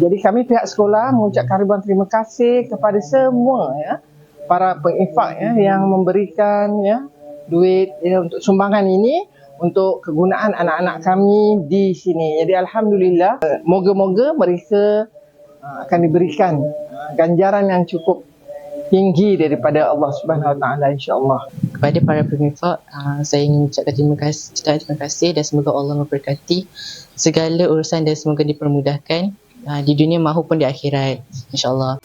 Jadi kami pihak sekolah mengucapkan ribuan terima kasih kepada semua ya para penginfak ya yang memberikan ya duit ya, untuk sumbangan ini untuk kegunaan anak-anak kami di sini. Jadi alhamdulillah moga-moga mereka uh, akan diberikan uh, ganjaran yang cukup tinggi daripada Allah Subhanahu Wa Taala insya-Allah. kepada para penginfak uh, saya ingin mengucapkan terima kasih ucapkan terima kasih dan semoga Allah memberkati segala urusan dan semoga dipermudahkan uh, di dunia maupun di akhirat insyaallah